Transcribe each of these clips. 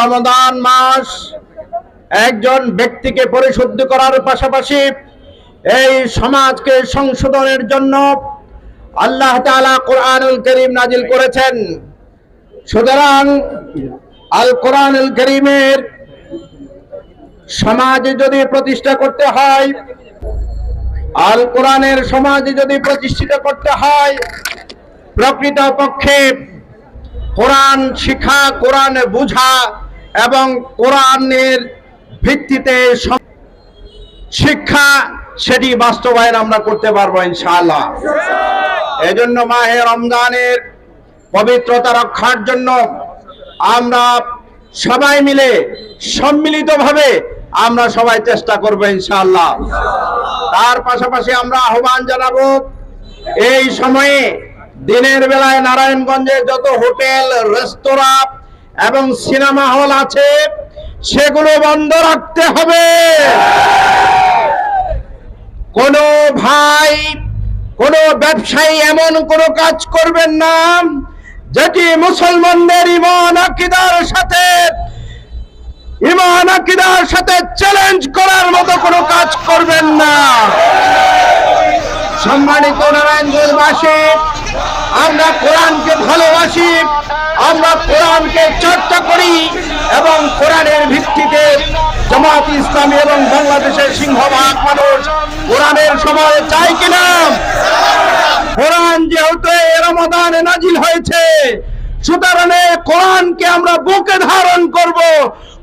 রমদান মাস একজন ব্যক্তিকে পরিশুদ্ধ করার পাশাপাশি এই সমাজকে সংশোধনের জন্য আল্লাহ কোরআনুল করিম নাজিল করেছেন। সুতরাং আল কোরআনুল করিমের সমাজ যদি প্রতিষ্ঠা করতে হয়, আল কোরআনের সমাজ যদি প্রতিষ্ঠিত করতে হয় প্রকৃত পক্ষে কোরআন শিখা, কোরআন বুঝা এবং কোরআনের ভিত্তিতে শিক্ষা সেটি বাস্তবায়ন আমরা করতে পারব ইনশাআল্লাহ। এজন্য মাহে রমজানের পবিত্রতা রক্ষার জন্য আমরা সবাই মিলে সম্মিলিতভাবে আমরা সবাই চেষ্টা করব ইনশাআল্লাহ। তার পাশাপাশি আমরা আহ্বান জানাব, এই সময়ে দিনের বেলায় নারায়ণগঞ্জে যত হোটেল, রেস্তোরাঁ এবং সিনেমা হল আছে, সেগুলো বন্ধ রাখতে হবে। কোন ভাই, কোন ব্যবসায়ী এমন কোন কাজ করবেন না, যেটি মুসলমানদের ইমান আকিদার সাথে, ইমান আকিদার সাথে চ্যালেঞ্জ করার মতো কোনো কাজ করবেন না। সম্মানিত নারায়ণগঞ্জবাসী আমরা কোরআনকে ভালোবাসি, আমরা কোরআনকে চর্চা করি এবং কোরআনের ভিত্তিতে জামাত ইসলামী এবং বাংলাদেশের সিংহভাগ মানুষ কোরআনের সময় চাই কিনা কোরআন যেহেতু রমাদানে নাজিল হয়েছে, সুতরাং কোরআনকে আমরা বুকে ধারণ করব,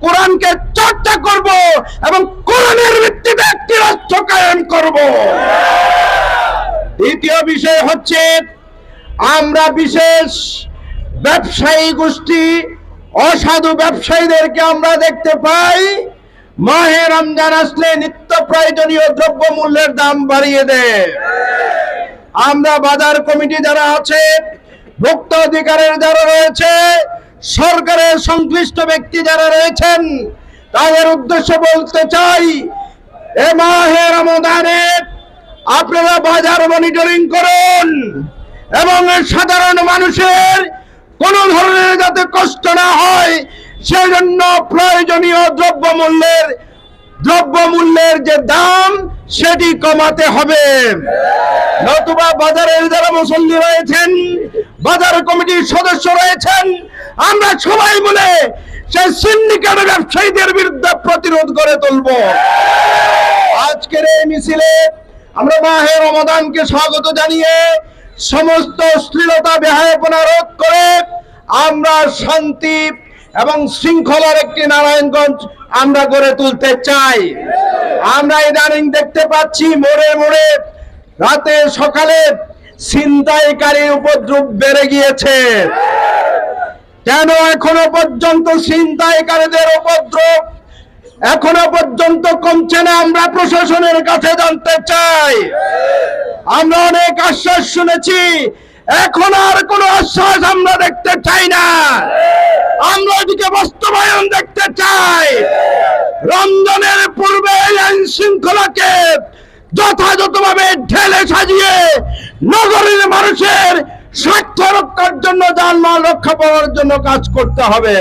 কোরআনকে চর্চা করব এবং কোরআনের ভিত্তিতে একটি রাষ্ট্র কায়েম করব। দ্বিতীয় বিষয় হচ্ছে আমরা বিশেষ ব্যবসায়ী গোষ্ঠী, অসাধু ব্যবসায়ীদেরকে আমরা দেখতে পাই। মাহে রমজান আসলে নিত্য প্রয়োজনীয় দ্রব্য মূল্যের দাম বাড়িয়ে দেয়। আমরা বাজার কমিটি যারা আছে, ভুক্ত অধিকারের যারা রয়েছে, সরকারের সংশ্লিষ্ট ব্যক্তি যারা রয়েছেন, তাদের উদ্দেশ্য বলতে চাই, এ মাহে রমদানে আপনারা বাজার মনিটরিং করুন। এবং সাধারণ মানুষের কোন ধরনের যাতে কষ্ট না হয়, সেজন্য প্রয়োজনীয় দ্রব্য মূল্যের দ্রব্য মূল্যের যে দাম, সেটি কমাতে হবে। নতুবা বাজারের যারা মুসল্লি রয়েছেন, বাজার কমিটির সদস্য রয়েছেন, আমরা সবাই মিলে সেই সিন্ডিকেট ব্যবসায়ীদের বিরুদ্ধে প্রতিরোধ করে তুলব। আজকের এই মিছিলে আমরা মাহে রমাদানকে স্বাগত জানিয়ে সমস্ত অশ্লীলতা বেহায়াপনা রোধ করে আমরা শান্তি এবং শৃঙ্খলার একটি নারায়ণগঞ্জ আমরা গড়ে তুলতে চাই। আমরা ইদানিং দেখতে পাচ্ছি মোড়ে মোড়ে রাতে সকালে ছিনতাইকারীর উপদ্রব বেড়ে গিয়েছে। কেন এখনও পর্যন্ত ছিনতাইকারীদের উপদ্রব এখনও পর্যন্ত কমছে না, আমরা প্রশাসনের কাছে জানতে চাই। আমরা অনেক আশ্বাস শুনেছি। এখন আর কোনো আশ্বাস আমরা দেখতে চাই না। আমরা এদিকে বাস্তবায়ন দেখতে চাই। রমজানের পূর্বে আইন শৃঙ্খলাকে যথাযথভাবে ঢেলে সাজিয়ে নগরীর মানুষের স্বার্থ রক্ষার জন্য যানবাহন রক্ষা পাওয়ার জন্য কাজ করতে হবে।